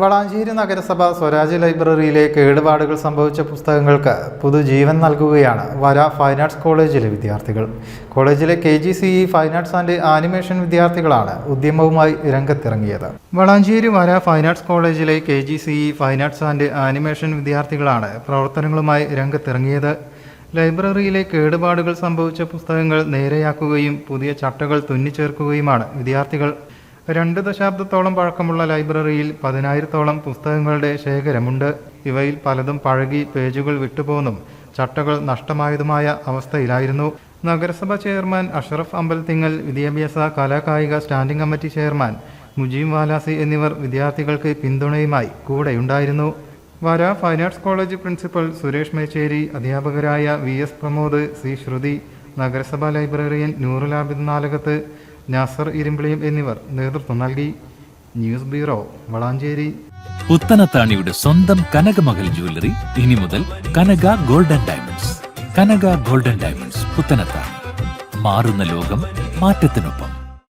വളാഞ്ചേരി നഗരസഭ സ്വരാജ് ലൈബ്രറിയിലെ കേടുപാടുകൾ സംഭവിച്ച പുസ്തകങ്ങൾക്ക് പുതുജീവൻ നൽകുകയാണ് വര ഫൈൻ ആർട്സ് കോളേജിലെ വിദ്യാർത്ഥികൾ. കോളേജിലെ K G C E fine arts and animation വിദ്യാർത്ഥികളാണ് ഉദ്യമവുമായി രംഗത്തിറങ്ങിയത്. വളാഞ്ചേരി വര ഫൈൻ ആർട്സ് കോളേജിലെ K G C E fine arts and animation വിദ്യാർത്ഥികളാണ് പ്രവർത്തനങ്ങളുമായി രംഗത്തിറങ്ങിയത്. ലൈബ്രറിയിലെ കേടുപാടുകൾ സംഭവിച്ച പുസ്തകങ്ങൾ നേരെയാക്കുകയും പുതിയ ചട്ടകൾ തുന്നിച്ചേർക്കുകയുമാണ് വിദ്യാർത്ഥികൾ രണ്ട് ദശാബ്ദത്തോളം പഴക്കമുള്ള ലൈബ്രറിയിൽ പതിനായിരത്തോളം പുസ്തകങ്ങളുടെ ശേഖരമുണ്ട്. ഇവയിൽ പലതും പഴകി പേജുകൾ വിട്ടുപോന്നും ചട്ടകൾ നഷ്ടമായതുമായ അവസ്ഥയിലായിരുന്നു. നഗരസഭ ചെയർമാൻ അഷറഫ് അമ്പലത്തിങ്ങൽ വിദ്യാഭ്യാസ കലാകായിക standing committee chairman Mujeem Valasi എന്നിവർ വിദ്യാർത്ഥികൾക്ക് പിന്തുണയുമായി കൂടെയുണ്ടായിരുന്നു. Vara fine arts college principal Suresh Mecheri അധ്യാപകരായ V S Pramod C Sruthi നഗരസഭാ ലൈബ്രറിയൻ നൂറുലാബിദ് നാലകത്ത് നാസർ ഇരുമ്പിളിയും എന്നിവർ നേതൃത്വം നൽകി. News bureau Valanchery. പുത്തനത്താണിയുടെ സ്വന്തം കനകമകൽ ജ്വല്ലറി ഇനി മുതൽ Kanaka golden diamonds. Kanaka golden diamonds Puthanathani. മാറുന്ന ലോകം മാറ്റത്തിനൊപ്പം.